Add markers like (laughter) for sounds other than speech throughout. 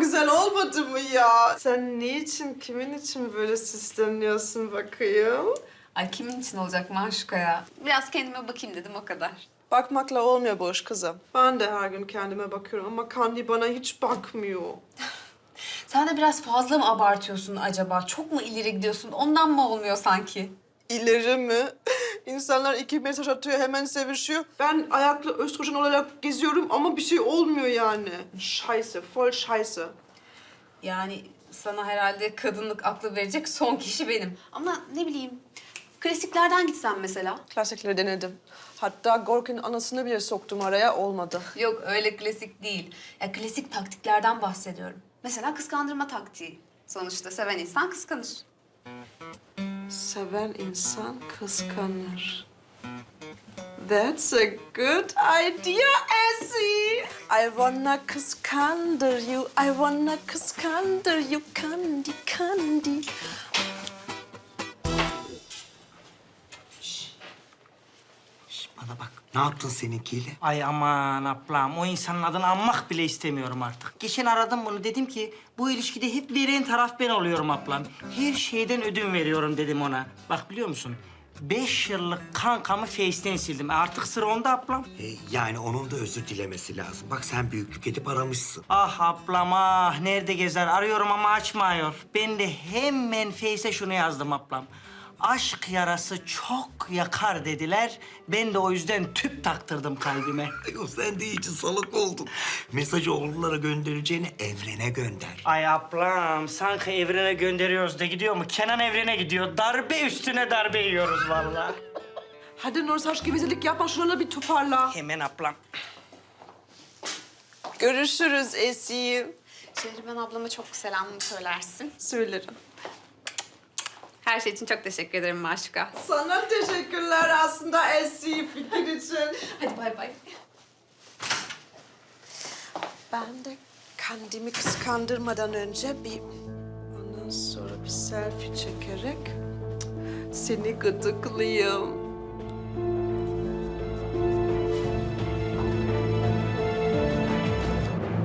güzel olmadı mı ya? Sen niçin, kimin için böyle süsleniyorsun bakayım? Ay kimin için olacak Maşuka ya? Biraz kendime bakayım dedim o kadar. Bakmakla olmuyor bu iş kızım. Ben de her gün kendime bakıyorum ama Kandi bana hiç bakmıyor. (laughs) Sen de biraz fazla mı abartıyorsun acaba? Çok mu ileri gidiyorsun? Ondan mı olmuyor sanki? İleri mi? İnsanlar iki mesaj atıyor hemen sevişiyor. Ben ayaklı östrojen olarak geziyorum ama bir şey olmuyor yani. Scheiße, voll scheiße. Yani sana herhalde kadınlık aklı verecek son kişi benim. Ama ne bileyim, klasiklerden gitsen mesela. Klasikleri denedim. Hatta Gorki'nin anasını bile soktum araya olmadı. Yok öyle klasik değil. Ya klasik taktiklerden bahsediyorum. Mesela kıskandırma taktiği. Sonuçta seven insan kıskanır. Seven insan kıskanır. That's a good idea, Essie. I wanna kıskandır you. I wanna kıskandır you. Candy, kandi. Ne yaptın seninkiyle? Ay aman ablam, o insanın adını anmak bile istemiyorum artık. Geçen aradım bunu, dedim ki bu ilişkide hep veren taraf ben oluyorum ablam. Her şeyden ödün veriyorum dedim ona. Bak biliyor musun? Beş yıllık kankamı Face'ten sildim. Artık sıra onda ablam. Ee, yani onun da özür dilemesi lazım. Bak sen büyüklük edip aramışsın. Ah ablam ah, nerede gezer? Arıyorum ama açmıyor. Ben de hemen Face'e şunu yazdım ablam. Aşk yarası çok yakar dediler. Ben de o yüzden tüp taktırdım kalbime. (laughs) Ayol sen de iyice salak oldun. Mesajı oğullara göndereceğini evrene gönder. Ay ablam sanki evrene gönderiyoruz da gidiyor mu? Kenan evrene gidiyor. Darbe üstüne darbe yiyoruz vallahi. (laughs) Hadi Nur saç gevezelik yapma şuraları bir toparla. Hemen ablam. Görüşürüz Essie. Şehriban ablama çok selam söylersin. Söylerim. Her şey için çok teşekkür ederim Maşuka. Sana teşekkürler aslında Essie fikir için. (laughs) Hadi bay bay. Ben de kendimi kıskandırmadan önce bir... Ondan sonra bir selfie çekerek seni gıdıklayayım.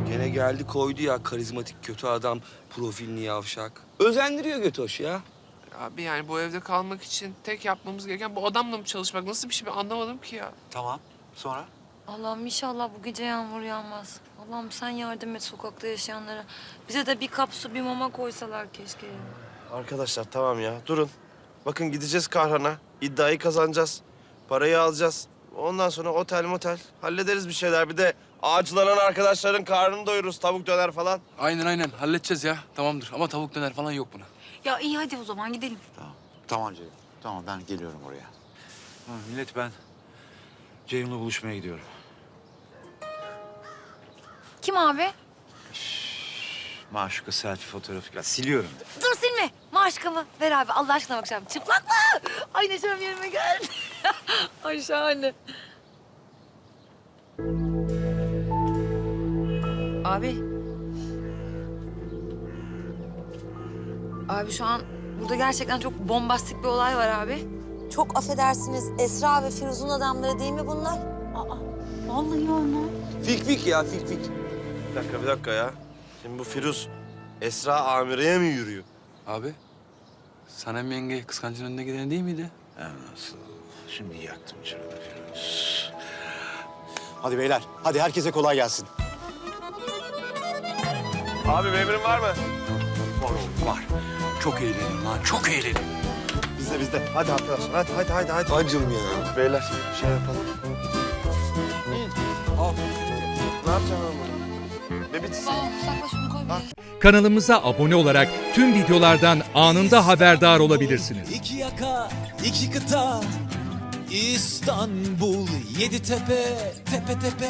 Gene geldi koydu ya karizmatik kötü adam profilini yavşak. Özendiriyor götoş ya. Abi yani bu evde kalmak için tek yapmamız gereken bu adamla mı çalışmak? Nasıl bir şey ben anlamadım ki ya. Tamam. Sonra? Allah'ım inşallah bu gece yağmur yağmaz. Allah'ım sen yardım et sokakta yaşayanlara. Bize de bir kap su, bir mama koysalar keşke. Arkadaşlar tamam ya durun. Bakın gideceğiz Kahraman'a. İddiayı kazanacağız. Parayı alacağız. Ondan sonra otel motel hallederiz bir şeyler. Bir de ağaçlanan arkadaşların karnını doyururuz. Tavuk döner falan. Aynen aynen halledeceğiz ya. Tamamdır ama tavuk döner falan yok buna. Ya iyi hadi o zaman gidelim. Tamam. Tamam Ceyhun. Tamam ben geliyorum oraya. Ha, millet ben Ceyhun'la buluşmaya gidiyorum. Kim abi? Maşuka selfie fotoğrafı. Ya, siliyorum. Dur silme. Maşkamı ver abi Allah aşkına bakacağım. Çıplak mı? Ay neşem yerime geldi. (laughs) Ay şahane. Abi. Abi şu an burada gerçekten çok bombastik bir olay var abi. Çok affedersiniz Esra ve Firuz'un adamları değil mi bunlar? Fik fik ya fik fik. Bir dakika bir dakika ya. Şimdi bu Firuz Esra amireye mi yürüyor? Abi Sanem yenge kıskancın önüne giden değil miydi? Ha, nasıl? Şimdi yaktım canını Firuz. Hadi beyler. Hadi herkese kolay gelsin. Abi memnun var mı? Var oğlum var. Çok eğlenin lan. Çok eğlenin. Bizde bizde. Hadi arkadaşlar hadi hadi hadi. hadi. Acım ya. Beyler bir şey yapalım. Al. Ne yapacaksın oğlum? Bebit. sakla şunu koy Kanalımıza abone olarak tüm videolardan anında haberdar olabilirsiniz. İki yaka, iki kıta, İstanbul, yedi tepe, tepe tepe.